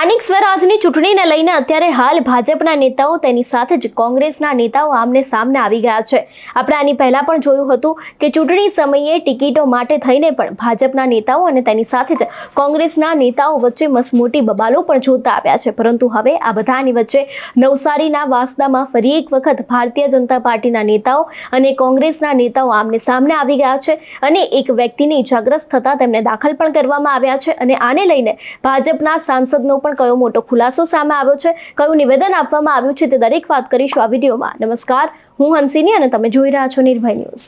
સ્થાનિક સ્વરાજની ચૂંટણીને લઈને અત્યારે હાલ ભાજપના નેતાઓ તેની સાથે જ કોંગ્રેસના નેતાઓ આમને સામને આવી ગયા છે. આપણે આની પહેલા પણ જોયું હતું કે ચૂંટણી સમયે ટિકિટો માટે થઈને પણ ભાજપના નેતાઓ અને તેની સાથે જ કોંગ્રેસના નેતાઓ વચ્ચે મસમોટી બબાલો પણ જોતા આવ્યા છે. પરંતુ હવે આ બધાની વચ્ચે નવસારીના વાસદામાં ફરી એક વખત ભારતીય જનતા પાર્ટીના નેતાઓ અને કોંગ્રેસના નેતાઓ આમને સામને આવી ગયા છે અને એક વ્યક્તિને ઇજાગ્રસ્ત થતા તેમને દાખલ પણ કરવામાં આવ્યા છે અને આને લઈને ભાજપના સાંસદનો પણ કયો મોટો ખુલાસો સામે આવ્યો છે, કયું નિવેદન આપવામાં આવ્યું છે તે દરેક વાત કરીશું આ વિડીયોમાં. નમસ્કાર, હું હંસિની અને તમે જોઈ રહ્યા છો નિર્ભય ન્યૂઝ.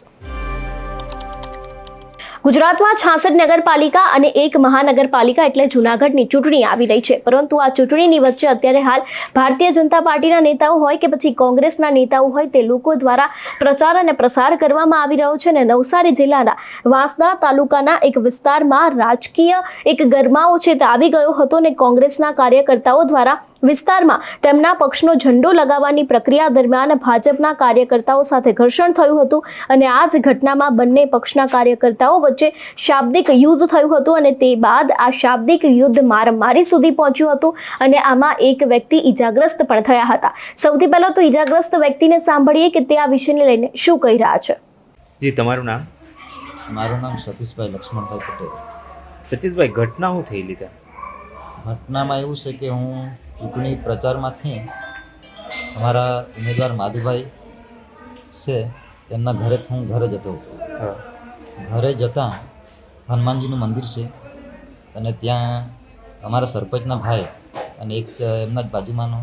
ગુજરાતમાં છાસઠ નગરપાલિકા અને એક મહાનગરપાલિકા એટલે જૂનાગઢની ચૂંટણી આવી રહી છે. પરંતુ આ ચૂંટણીની વચ્ચે અત્યારે હાલ ભારતીય જનતા પાર્ટીના નેતાઓ હોય કે પછી કોંગ્રેસના નેતાઓ હોય તે લોકો દ્વારા પ્રચાર અને પ્રસાર કરવામાં આવી રહ્યો છે અને નવસારી જિલ્લાના વાંસદા તાલુકાના એક વિસ્તારમાં રાજકીય એક ગરમાવો છે તે આવી ગયો હતો અને કોંગ્રેસના કાર્યકર્તાઓ દ્વારા વિસ્તારમાં તેમના પક્ષનો ઝંડો લગાવવાની પ્રક્રિયા દરમિયાન ભાજપના કાર્યકર્તાઓ સાથે ઘર્ષણ થયું હતું અને આ જ ઘટનામાં બંને પક્ષના કાર્યકર્તાઓ વચ્ચે શાબ્દિક યુદ્ધ થયું હતું અને તે બાદ આ શાબ્દિક યુદ્ધ મારામારી સુધી પહોંચ્યું હતું અને આમાં એક વ્યક્તિ ઈજાગ્રસ્ત પણ થયા હતા. સૌથી પહેલાં તો ઈજાગ્રસ્ત વ્યક્તિને સાંભળીએ કે તે આ વિષયને લઈને શું કહી રહ્યા છે. જી તમારું નામ? મારું નામ સતીશભાઈ લક્ષ્મણભાઈ પટેલ. સતીશભાઈ ઘટના શું થયેલી ત્યાં ઘટનામાં એવું છે કે હું ચૂંટણી પ્રચારમાંથી અમારા ઉમેદવાર માધુભાઈ છે તેમના ઘરેથી હું ઘરે જતો હતો. ઘરે જતાં હનુમાનજીનું મંદિર છે અને ત્યાં અમારા સરપંચના ભાઈ અને એક એમના જ બાજુમાંનો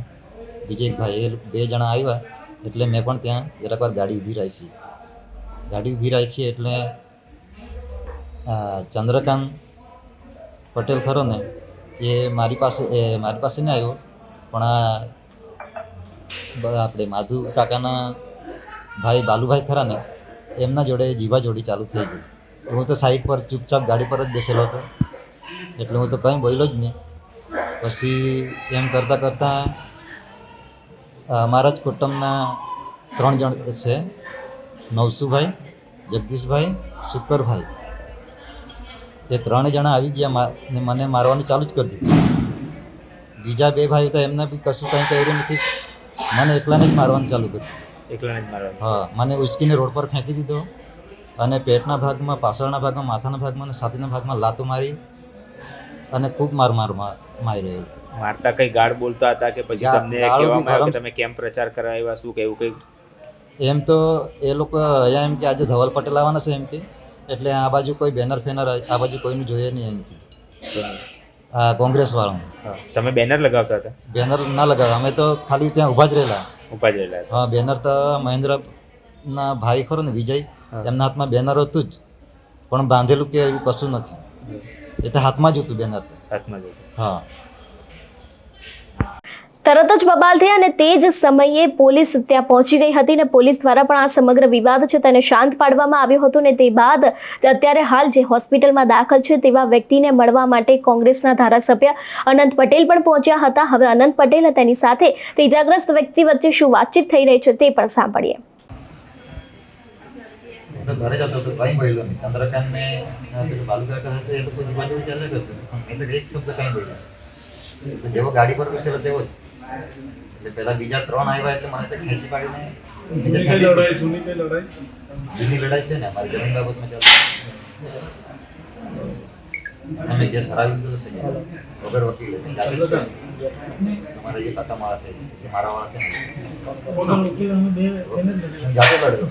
બીજો એક ભાઈ એ બે જણા આવ્યા એટલે મેં પણ ત્યાં જરાક વાર ગાડી ઊભી રાખી. ગાડી ઊભી રાખી એટલે ચંદ્રકાંત પટેલ ખરો ને એ મારી પાસે, એ મારી પાસે નહીં આવ્યો. પણ આ આપણે માધુ કાકાના ભાઈ, બાલુભાઈ ખરા ને એમના જોડે જીવા જોડી ચાલુ થઈ ગઈ. હું તો સાઈડ પર ચૂપચાપ ગાડી પર જ બેસેલો હતો. એટલે હું તો કંઈ બોલ્યો જ નહીં. પછી એમ કરતાં કરતાં અમારા જ કુટુંબના ત્રણ જણ છે. નવસુભાઈ, જગદીશભાઈ શુકરભાઈ એ ત્રણે જણા આવી ગયા ને મને મારવાનું ચાલુ જ કરી દીધું. બીજા બે ભાઈઓ હતા એમને બી કશું કંઈ કર્યું નથી. મને એકલાને જ મારવાનું ચાલુ કર્યું. એકલાને જ મારવાનું? હા મને ઉચકીને રોડ પર ફેંકી દીધો અને પેટના ભાગમાં પાછળના ભાગમાં માથાના ભાગમાં અને છાતીના ભાગમાં લાતો મારી અને ખૂબ માર માર મા- માર્યો મારતા કઈ ગાળ બોલતા હતા કે પછી તમને કહેવામાં આવ્યું કે તમે કેમ પ્રચાર કરાવ્યા શું કેવું કઈ એમ તો એ લોકો અહીંયા એમ કે આજે ધવલ પટેલ આવવાના છે એમ કે. એટલે આ બાજુ કોઈ બેનર ફેનર આ બાજુ કોઈનું જોઈએ નહીં એમ કીધું. આ કોંગ્રેસ વાળાનું તમે બેનર લગાવતા હતા? બેનર ના લગાવતા અમે તો ખાલી ત્યાં ઊભા જ રહેલા. ઊભા જ રહેલા હા બેનર તો મહેન્દ્રના ભાઈ ખરો ને વિજય એમના હાથમાં બેનર હતું જ. પણ બાંધેલું કે એવું કશું નથી. એ તો હાથમાં જ હતું બેનર તો. હાથમાં જોયું હા. તરત જ બબાલ થઈ અને તે જ સમયે પોલીસ ત્યાં પહોંચી ગઈ હતી અને પોલીસ દ્વારા પણ આ સમગ્ર વિવાદ છે તેને શાંત પાડવામાં આવ્યો હતો ને તે બાદ અત્યારે હાલ જે હોસ્પિટલમાં દાખલ છે તેવા વ્યક્તિને મળવા માટે કોંગ્રેસના ધારાસભ્ય અનંત પટેલ પણ પહોંચ્યા હતા. હવે અનંત પટેલ તેની સાથે તે ઇજાગ્રસ્ત વ્યક્તિ વચ્ચે શું વાતચીત થઈ રહી છે તે પણ સાંભળીએ. ઘરે જતો હતો કઈ બોલ્યો નહીં. ચંદ્રકાંત ને પેલું બાલુકાકા હતા એ તો જીવા જોડી ચાલે કરતો એટલે એક શબ્દ કઈ બોલ્યો. જેવો ગાડી પર બેસેલો તેવો જ. એટલે પેલા બીજા ત્રણ આવ્યા એટલે મને તો ખેંચી પાડીને જૂની કઈ લડાઈ જૂની કઈ લડાઈ? જૂની લડાઈ છે ને અમારી જમીન બાબતમાં ચાલુ અમે જે સરાવી દીધું છે વગર વકીલે અમારે જે કાકા માળા છે જે મારા વાળા છે ને વગર વકીલ અમે બે એને જ લડ્યા.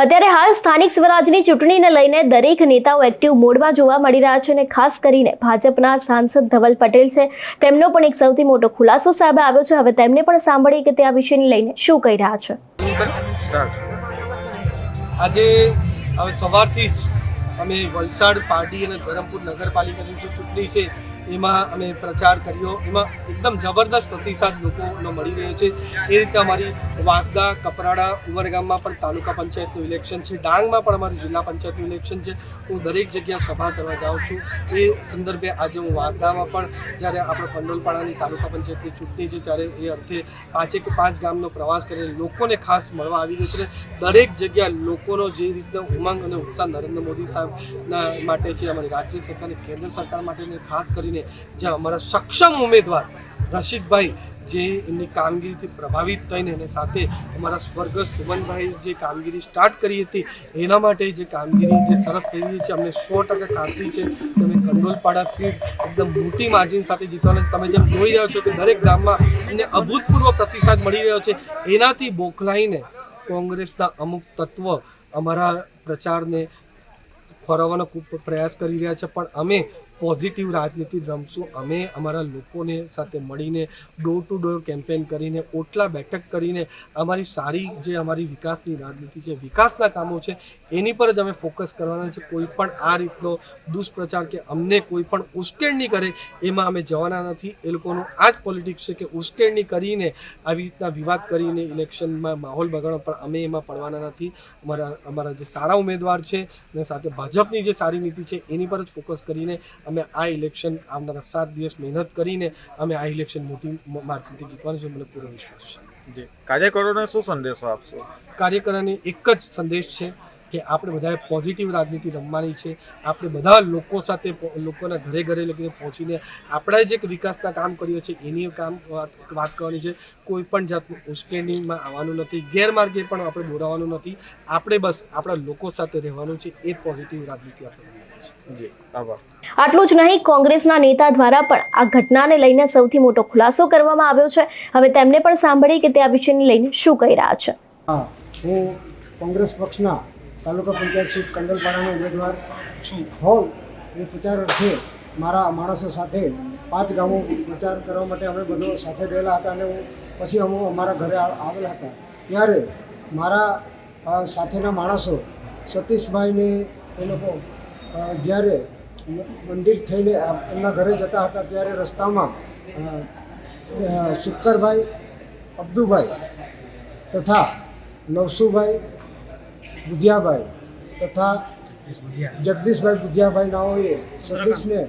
અત્યારે હાલ સ્થાનિક સ્વરાજની ચૂંટણીને લઈને દરેક નેતાઓ એક્ટિવ મોડમાં જોવા મળી રહ્યા છે અને ખાસ કરીને ભાજપના સાંસદ ધવલ પટેલ છે. તેમનો પણ એક સૌથી મોટો ખુલાસો સામે આવ્યો છે. હવે તેમને પણ સાંભળીએ કે તે આ વિષયને લઈને શું કહી રહ્યા છે. આજે સવારથી જ અમે વલસાડ પાર્ટી અને ધરમપુર નગરપાલિકાની જે ચૂંટણી છે એમાં અમે પ્રચાર કર્યો. એમાં એકદમ જબરદસ્ત પ્રતિસાદ લોકોનો મળી રહ્યો છે. એ રીતે અમારી વાંસદા, કપરાડા, ઉમરગામમાં પણ તાલુકા પંચાયતનું ઇલેક્શન છે. ડાંગમાં પણ અમારું જિલ્લા પંચાયતનું ઇલેક્શન છે. હું દરેક જગ્યાએ સભા કરવા જાઉં છું. એ સંદર્ભે આજે હું વાંસદામાં પણ જ્યારે આપણે કંડોલપાડાની તાલુકા પંચાયતની ચૂંટણી છે ત્યારે એ અર્થે પાંચેક પાંચ ગામનો પ્રવાસ કરીને લોકોને ખાસ મળવા આવી રહ્યો છે. દરેક જગ્યા લોકોનો જે રીતનો ઉમંગ અને ઉત્સાહ નરેન્દ્ર મોદી સાહેબના માટે છે, અમારી રાજ્ય સરકાર કેન્દ્ર સરકાર માટે ખાસ કરીને જે અમારા સક્ષમ ઉમેદવાર રશીદભાઈ જે એમની કામગીરીથી પ્રભાવિત થઈને અને સાથે અમારા સ્વર્ગ સુમનભાઈ જે કામગીરી સ્ટાર્ટ કરી હતી, એના માટે જે કામગીરી જે સરસ થઈ રહી છે, અમને સો ટકા ખાતરી છે. તમે કંડોલપાડા સીટ એકદમ મોટી માર્જિન સાથે જીતવાના છે. તમે જેમ જોઈ રહ્યા છો કે દરેક ગામમાં અમને અભૂતપૂર્વ પ્રતિસાદ મળી રહ્યો છે. એનાથી બોખલાઈને કોંગ્રેસના અમુક તત્વ અમારા પ્રચારને ફરવાનો ખૂબ પ્રયાસ કરી રહ્યા છે. પણ અમે પોઝિટિવ રાજનીતિ રમશું. અમે અમારા લોકોને સાથે મળીને ડોર ટુ ડોર કેમ્પેન કરીને, ઓટલા બેઠક કરીને, અમારી સારી જે અમારી વિકાસની રાજનીતિ છે, વિકાસના કામો છે, એની પર જ અમે ફોકસ કરવાના છે. કોઈ પણ આ રીતનો દુષ્પ્રચાર કે અમને કોઈ પણ ઉશ્કેરણી કરે, એમાં અમે જવાના નથી. એ લોકોનું આ જ પોલિટિક્સ છે કે ઉશ્કેરણી કરીને, આવી રીતના વિવાદ કરીને ઇલેક્શનમાં માહોલ બગાડો પણ અમે એમાં પડવાના નથી. અમારા અમારા જે સારા ઉમેદવાર છે અને સાથે ભાજપની જે સારી નીતિ છે, એની પર જ ફોકસ કરીને અમે આ ઇલેક્શન આવનારા સાત દિવસ મહેનત કરીને અમે આ ઇલેક્શન મોટી માર્જિનથી જીતવાનું છે મને પૂરો વિશ્વાસ છે. જી. કાર્યકરોને શું સંદેશો આપશો? કાર્યકરોને એક જ સંદેશ છે કે આપણે બધાએ પોઝિટિવ રાજનીતિ રમવાની છે. આપણે બધા લોકો સાથે લોકોના ઘરે ઘરે લગીને પહોંચીને આપણે જે વિકાસના કામ કરીએ છીએ એની કામ વાત કરવાની છે. કોઈ પણ જાતની ઉશ્કેરણીમાં આવવાનું નથી ગેરમાર્ગે પણ આપણે દોરાવાનું નથી. આપણે બસ આપણા લોકો સાથે રહેવાનું છે એ પોઝિટિવ રાજનીતિ આપણે જી આભાર. આટલું જ નહીં કોંગ્રેસના નેતા દ્વારા પણ આ ઘટનાને લઈને સૌથી મોટો ખુલાસો કરવામાં આવ્યો છે. હવે તેમને પણ સાંભળી કે તે આ વિષયને લઈને શું કહી રહ્યા છે. હા હું કોંગ્રેસ પક્ષના તાલુકા પંચાયત સીટ કંડલપાડાનો ઉમેદવાર છું. હોલ એ પ્રચાર અર્થે મારા માણસો સાથે પાંચ ગામો પ્રચાર કરવા માટે અમે બધો સાથે ગયેલા હતા અને હું પછી અમે અમારા ઘરે આવેલા હતા. ત્યારે મારા સાથેના માણસો સતીશભાઈને એ લોકો જ્યારે મંદિર થઈને એમના ઘરે જતા હતા ત્યારે રસ્તામાં શુક્કરભાઈ અબ્દુભાઈ તથા નવસુભાઈ બુધિયાભાઈ તથા જગદીશભાઈ બુધિયાભાઈ નાઓએ સતીશને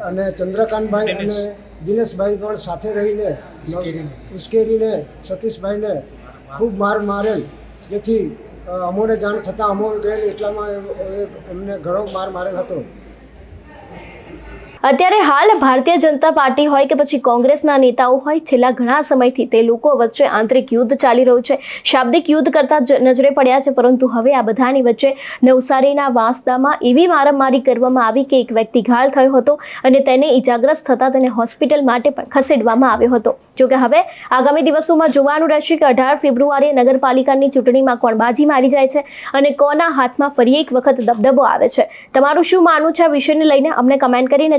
અને ચંદ્રકાંતભાઈ અને દિનેશભાઈ પણ સાથે રહીને ઉશ્કેરીને સતીશભાઈને ખૂબ માર મારેલ. જેથી અમોને જાણ થતાં અમો ગયેલ એટલામાં એમને ઘણો માર મારેલ હતો. અત્યારે હાલ ભારતીય જનતા પાર્ટી હોય કે પછી કોંગ્રેસના નેતાઓ હોય, છેલ્લા ઘણા સમયથી તે લોકો વચ્ચે આંતરિક યુદ્ધ ચાલી રહ્યું છે. શાબ્દિક યુદ્ધ કરતા નજરે પડ્યા છે, પરંતુ હવે આ બધાની વચ્ચે નવસારીના વાંસદામાં એવી મારામારી કરવામાં આવી કે એક વ્યક્તિ ઘાયલ થયો હતો અને તેને ઇજાગ્રસ્ત થતાં તેને હોસ્પિટલ માટે પણ ખસેડવામાં આવ્યો હતો. જોકે હવે આગામી દિવસોમાં જોવાનું રહેશે કે અઢાર ફેબ્રુઆરીએ નગરપાલિકાની ચૂંટણીમાં કોણ બાજી મારી જાય છે અને કોના હાથમાં ફરી એક વખત દબદબો આવે છે. તમારું શું માનવું છે આ વિષયને લઈને? અમને કમેન્ટ કરીને